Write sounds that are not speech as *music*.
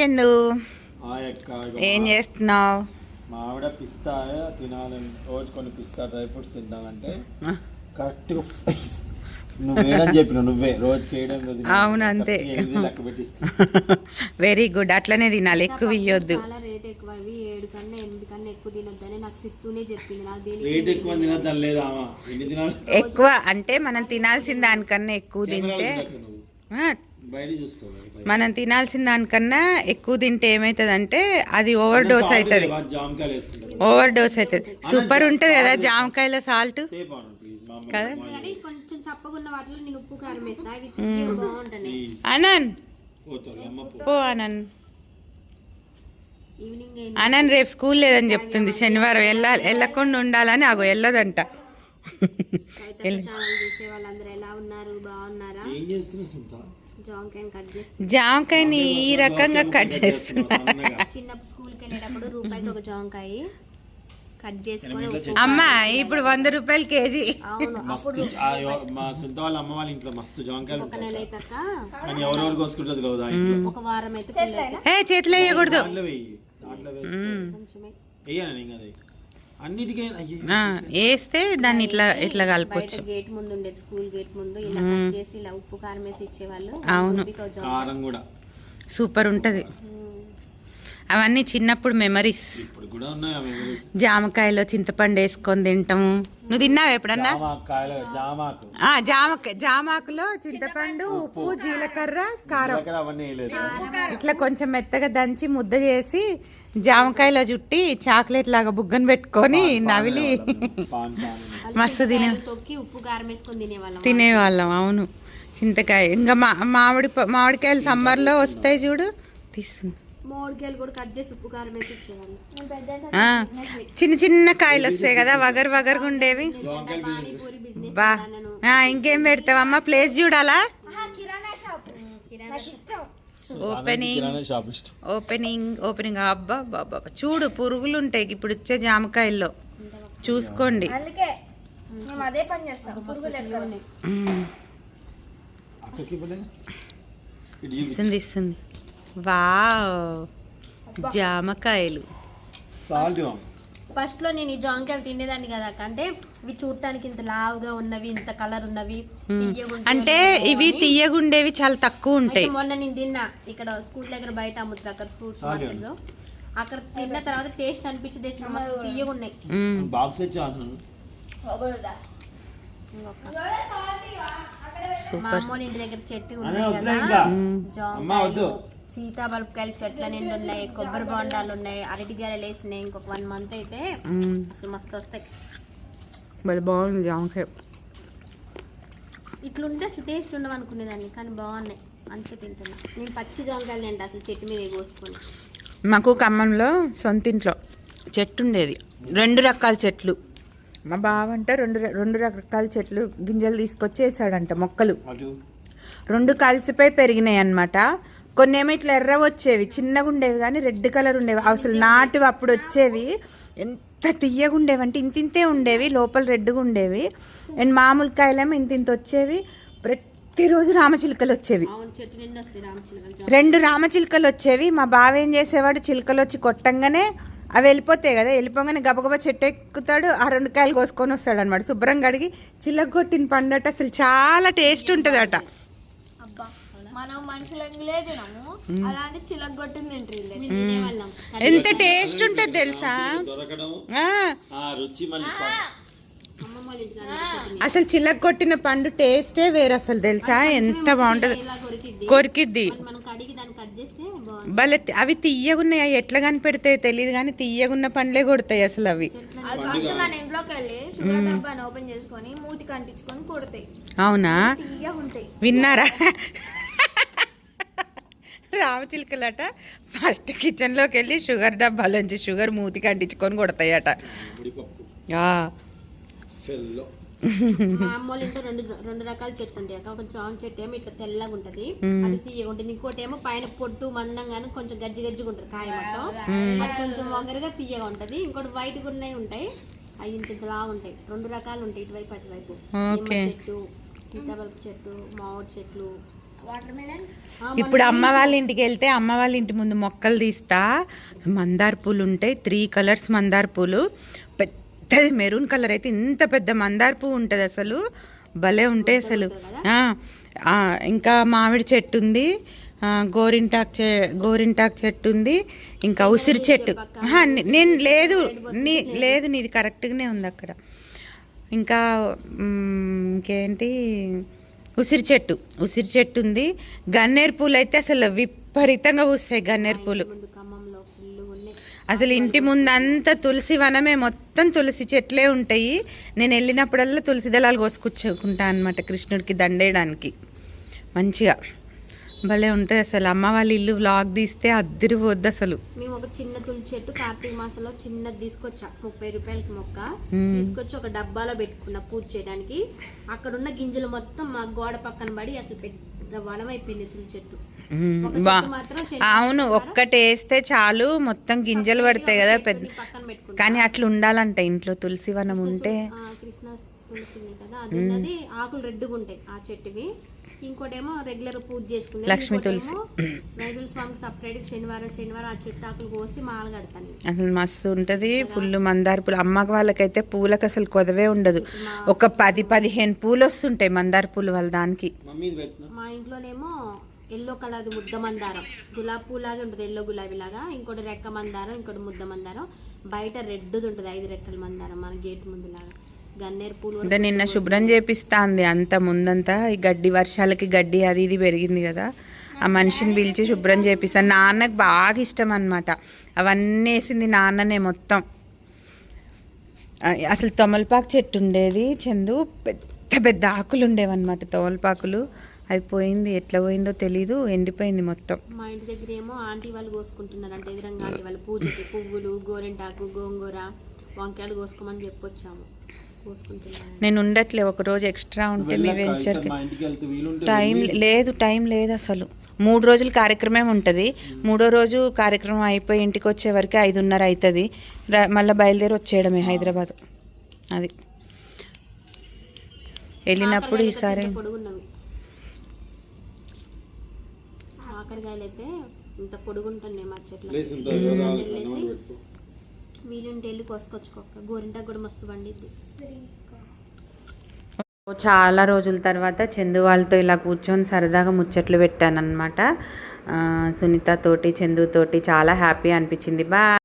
చందు ఏం చేస్తున్నావు? మా ఆవిడ పిస్తా తినాలని రోజు కొన్ని పిస్తా డ్రై ఫ్రూట్స్ తిందామంటే కరెక్ట్గా నువ్వు వేయడం చెప్పిన నువ్వే. రోజుకి వేయడం లేదు అవును, అంతే. లెక్క పెట్టిస్తా. *laughs* వెరీ గుడ్ అట్లనే తినాలి. ఎక్కువ ఇయ్యొద్దు. చాలా రేట్ ఎక్కువ. అవి ఏడు కన్నా ఎనిమిది కన్నా ఎక్కువ తినొద్దని నాకు సిత్తూనే చెప్పింది. నాకు రేట్ దీనికి ఎక్కువ తినద్దని లేదా ఆమె? ఎన్ని తినాలి? ఎక్కువ అంటే మనం తినాల్సిన దానికన్నా ఎక్కువ తింటే బయట చూస్తావు. మనం తినాల్సిన దానికన్నా ఎక్కువ తింటే ఏమవుతుంది అది ఓవర్ డోస్ అవుతుంది ఓవర్ డోస్ అవుతుంది సూపర్ ఉంటుంది కదా జామకాయల సాల్ట్? కదా? కానీ కొంచెం చప్పగున్న వాటిలో నేను ఉప్పు కారం వేస్తా. అవి తియ్యగా బాగుంటాయి ప్లీజ్ అనంత్ పోతారు అమ్మ పో. ఈవినింగ్ అనంత్ రేపు స్కూల్ లేదని చెప్తుంది. శనివారం వెళ్ళాలి. వెళ్ళకుండా ఉండాలని అగో వెళ్ళదంట. ఛానల్ చూసే వాళ్ళందరూ ఎలా ఉన్నారు? బాగున్నారా? ఏం జామకాయని ఈ రకంగా కట్ చేస్తున్నా. స్కూల్కి వెళ్ళేటప్పుడు రూపాయికి ఒక జాంకాయ కట్ చేసుకొని అమ్మా ఇప్పుడు వంద రూపాయలు కేజీ. మస్తు మా వాళ్ళ అమ్మ వాళ్ళ ఇంట్లో మస్తు జాంకాయలు కానీ ఎవరెవరు కోసుకుంటుంది ఒక వారం అయితే చేతిలో వేయకూడదు. దాంట్లో వెయ్యి దాంట్లో వేస్తే కొంచెమే. వెయ్యాను నేను వేస్తే దాన్ని ఇట్లా ఇట్లా కలపొచ్చు. గేట్ ముందు ఉండేది స్కూల్ గేట్ ముందు ఇలా కట్ చేసి ఇలా ఉప్పు కారం వేసి ఇచ్చేవాళ్ళు. అవును. కారం కూడా. సూపర్ ఉంటుంది. అవన్నీ చిన్నప్పుడు మెమరీస్ ఇప్పుడు కూడా ఉన్నాయి ఆ మెమరీస్ జామకాయలో చింతపండు వేసుకొని తింటాము. నువ్వు తిన్నావా ఎప్పుడన్నా? జామాకు కాయలు జామాకు. ఆ, జామక జామాకులో చింతపండు ఉప్పు జీలకర్ర కారం. దగ్గర అవన్నీ వేయలేదు ఇట్లా కొంచెం మెత్తగా దంచి ముద్ద చేసి జామకాయలో చుట్టి చాక్లెట్ లాగా బుగ్గన పెట్టుకొని నవిలి మస్తు తినే తినేవాళ్ళం. అవును. చింతకాయ. ఇంకా మా మామిడి మామిడికాయలు సమ్మర్లో వస్తాయి చూడు. తీస్తున్నా. మామిడికాయలు కూడా కట్ చేసి ఉప్పు కారం వేసి ఇచ్చేవాళ్ళు ఆ, చిన్న చిన్న కాయలు వస్తాయి కదా వగరు వగరుగా ఉండేవి. బా. ఆ, ఇంకేం పెడతావమ్మా ప్లేస్ చూడాలా? ఓపెనింగ్. కిరాణా షాప్ ఇష్టం. Opening opening. అబ్బా బాబా చూడు పురుగులు ఉంటాయి ఇప్పుడు ఇచ్చే జామకాయల్లో. చూసుకోండి. ఇస్తుంది ఇస్తుంది. వావ్. జామకాయలు. సాల్ట్ ఫస్ట్లో నేను ఈ జాంకాయలు తినేదాన్ని కదా. అంటే ఇవి చూడటానికి ఇంత లావుగా ఉన్నవి ఇంత కలర్ ఉన్నవి అంటే ఇవి తీయగుండేవి చాలా తక్కువ ఉంటాయి. మొన్న నేను తిన్నా ఇక్కడ స్కూల్ దగ్గర బయట అమ్ముతుంది అక్కడ ఫ్రూట్స్ అక్కడ తిన్న తర్వాత టేస్ట్ అనిపించి తెచ్చిన మస్తు తీయగా ఉన్నాయి మా అమ్మోళ్ళ ఇంటి దగ్గర చెట్టు ఉన్నాయి కదా. అమ్మ జాంకాయలు సీతాబలపకాయలు చెట్ల నిండి ఉన్నాయి కొబ్బరి బొండాలు ఉన్నాయి అరటిగాయలు వేసినాయి ఇంకొక వన్ మంత్ అయితే. అసలు మస్తు వస్తాయి. భలే బాగుంది జామకాయ. ఇట్లుంటే అసలు టేస్ట్ ఉండవు అనుకునేదాన్ని కానీ బాగున్నాయి. అంతే తింటున్నా. నేను పచ్చి జాంకాయలు తింటా అసలు చెట్టు మీద కోసుకొని. మాకు ఖమ్మంలో సొంత ఇంట్లో చెట్టు ఉండేది. రెండు రకాల చెట్లు. మా బావ అంటే రెండు రెండు రకాల చెట్లు గింజలు తీసుకొచ్చి వేసాడంట మొక్కలు రెండు కలిసిపోయి పెరిగినాయి అన్నమాట. కొన్ని ఏమో ఇట్లా ఎర్ర వచ్చేవి చిన్నగా ఉండేవి కానీ రెడ్ కలర్ ఉండేవి. అసలు నాటు అప్పుడు వచ్చేవి. ఎంత తీయగా ఉండేవి అంటే ఇంతింతే ఉండేవి లోపల రెడ్గా ఉండేవి. అండ్ మామూలు కాయలేమో ఇంత ఇంత వచ్చేవి. ప్రతిరోజు రామచిలుకలు వచ్చేవి రెండు రామచిలుకలు వచ్చేవి. మా బావ ఏం చేసేవాడు? చిలుకలు వచ్చి కొట్టంగానే అవి వెళ్ళిపోతాయి కదా వెళ్ళిపోగానే గబగబా చెట్టు ఎక్కుతాడు ఆ రెండు కాయలు కోసుకొని వస్తాడు అనమాట శుభ్రంగా అడిగి చిల్లక కొట్టిన పండట అసలు చాలా టేస్ట్ ఉంటుందట. మనం మనుషులంగిలే తినము. అలాంటి చిలగొట్టింది తింటారు మేము తినేవాళ్ళం ఎంత టేస్ట్ ఉంటుంది తెలుసా. అసలు చిల్లక కొట్టిన పండు టేస్టే వేరు అసలు తెలుసా? ఎంత బాగుంటది. కొరికిద్ది. భలే అవి తీయగున్నాయి అవి ఎట్లా కనిపెడతాయో తెలియదు కానీ తీయగున్న పండ్లే కొడతాయి అసలు అవి. అది ఫస్ట్ మన ఇంట్లోకి వెళ్ళి షుగర్ డబ్బాని ఓపెన్ చేసుకొని మూతి కంటించుకొని కొడతాయి అవునా తీయగా ఉంటాయి విన్నారా రామచిలుకలట. ఫస్ట్ కిచెన్లోకి వెళ్ళి షుగర్ డబ్బాలోంచి షుగర్ మూతికి అంటించుకొని కొడతాయట. ఉడిపప్పు ఆ, ఫెల్లో మా అమ్మ వాళ్ళ ఇంట్లో రెండు రెండు రకాల చెట్లు ఉంటాయి అక్క. ఒక జామ చెట్టు ఏమో ఇట్లా తెల్లగా ఉంటది. అది తీయగా ఉంటుంది ఇంకోటి ఏమో పైన పొట్టు మందంగాను కొంచెం గజ్జి గజ్జిగా ఉంటుంది కాయ మొత్తం. అది కొంచెం వంగరగా తీయగా ఉంటది. ఇంకోటి వైట్ ఉన్నాయి ఉంటాయి. అవి ఇంత ఇంతలా ఉంటాయి. రెండు రకాలు ఉంటాయి ఇటువైపు అటువైపు. చెట్టు సీతాబలపు చెట్టు మామిడి చెట్లు. ఇప్పుడు అమ్మ వాళ్ళ ఇంటికి వెళ్తే అమ్మ వాళ్ళ ఇంటి ముందు మొక్కలు తీస్తా. మందార పూలు ఉంటాయి త్రీ కలర్స్ మందార పూలు. పెద్దది మెరూన్ కలర్ అయితే ఇంత పెద్ద మందార పువ్వు ఉంటుంది అసలు. భలే ఉంటాయి అసలు. ఇంకా మామిడి చెట్టు ఉంది. గోరింటాక్ చె గోరింటాక్ చెట్టు ఉంది. ఇంకా ఉసిరి చెట్టు. నేను లేదు నీ లేదు నీది కరెక్ట్గానే ఉంది అక్కడ. ఇంకా ఇంకేంటి? ఉసిరి చెట్టు ఉసిరి చెట్టు ఉంది. గన్నేరు పూలు అయితే అసలు విపరీతంగా పూస్తాయి గన్నేరు పూలు. అసలు ఇంటి ముందు అంతా తులసి వనమే మొత్తం తులసి చెట్లే ఉంటాయి. నేను వెళ్ళినప్పుడల్లా తులసి దళాలు కోసుకొచ్చుకుంటా అనమాట కృష్ణుడికి దండేయడానికి. మంచిగా. భలే ఉంటుంది అసలు. అమ్మ వాళ్ళ ఇల్లు వ్లాగ్ తీస్తే అద్దరిపోద్ది అసలు. మేము ఒక చిన్న తులసి చెట్టు కార్తీక మాసంలో చిన్నది తీసుకొచ్చా. ముప్పై రూపాయలకి మొక్క. తీసుకొచ్చి ఒక డబ్బాలో పెట్టుకున్నా పూజ చేయడానికి. అక్కడ ఉన్న గింజలు మొత్తం మా గోడ పక్కన పడి అసలు పెద్ద వనం అయిపోయింది తులసి చెట్టు. అవును ఒక్కటి వేస్తే చాలు. మొత్తం గింజలు పడతాయి కదా పెద్ద. కానీ అట్లా ఉండాలంట ఇంట్లో తులసి వనం ఉంటే. కృష్ణ తులసి కదా. అది ఆకులు రెడ్డుగా ఉంటాయి ఆ చెట్టువి. ఇంకోటేమో రెగ్యులర్ పూజ చేసుకునే లక్ష్మీ తులసి. వెంకటేశ్వర స్వామికి సపరేట్ శనివారం శనివారం ఆ చెట్టు ఆకులు కోసి మాల కడతాను. అసలు మస్తు ఉంటుంది ఫుల్ మందార పూలు. అమ్మ వాళ్ళకైతే పూలకు అసలు కొదవే ఉండదు. ఒక పది పదిహేను పూలు వస్తుంటాయి మందార పూలు వాళ్ళ దానికి. మా ఇంట్లోనేమో ఎల్లో కలర్ ముద్ద మందారం. గులాబీ పూలాగా ఉంటుంది ఎల్లో గులాబీ లాగా ఇంకోటి రెక్క మందారం ఇంకోటి ముద్ద మందారం. బయట రెడ్ది ఉంటుంది ఐదు రెక్కల మందారం మన గేట్ ముందు లాగా గన్నేరు పూలు అంటే నిన్న శుభ్రం చేపిస్తాంది అంత ముందంతా. ఈ గడ్డి వర్షాలకి గడ్డి అది ఇది పెరిగింది కదా. ఆ మనిషిని పిలిచి శుభ్రం చేపిస్తాను నాన్నకు బాగా ఇష్టం అనమాట అవన్నీ వేసింది నాన్ననే మొత్తం. అసలు తమలపాకు చెట్టు ఉండేది చందు. పెద్ద పెద్ద ఆకులు ఉండేవన్నమాట తమలపాకులు. అది పోయింది ఎట్లా పోయిందో తెలీదు ఎండిపోయింది మొత్తం. మా ఇంటి దగ్గర ఏమో ఆంటీ వాళ్ళు కోసుకుంటున్నారు అంటే ఎదురంగా ఆంటీ వాళ్ళు పూజకి పువ్వులు గోరెంటాకు గోంగూర వంకాయలు కోసుకోమని చెప్పొచ్చాము. నేను ఉండట్లే ఒక రోజు ఎక్స్ట్రా ఉంటే మీ వీలుంటే టైం లేదు టైం లేదు అసలు. మూడు రోజులు కార్యక్రమం ఉంటుంది. మూడో రోజు కార్యక్రమం అయిపోయి ఇంటికి వచ్చే వరకు ఐదున్నర అవుతుంది మళ్ళీ బయలుదేరి వచ్చేయడమే హైదరాబాద్. అది. వెళ్ళినప్పుడు ఈసారి అయితే ఇంత పొడుగుంటున్నాయి మా చెట్లు ప్లేస్ ఇంత వెళ్ళి కోసుకొచ్చుకోక గోరింటాకు కూడా మస్తు పండిద్ది. చాలా రోజుల తర్వాత చందు వాళ్ళతో ఇలా కూర్చొని సరదాగా ముచ్చట్లు పెట్టానన్నమాట. ఆ, సునీత తోటి చందు చాలా హ్యాపీ అనిపించింది. బా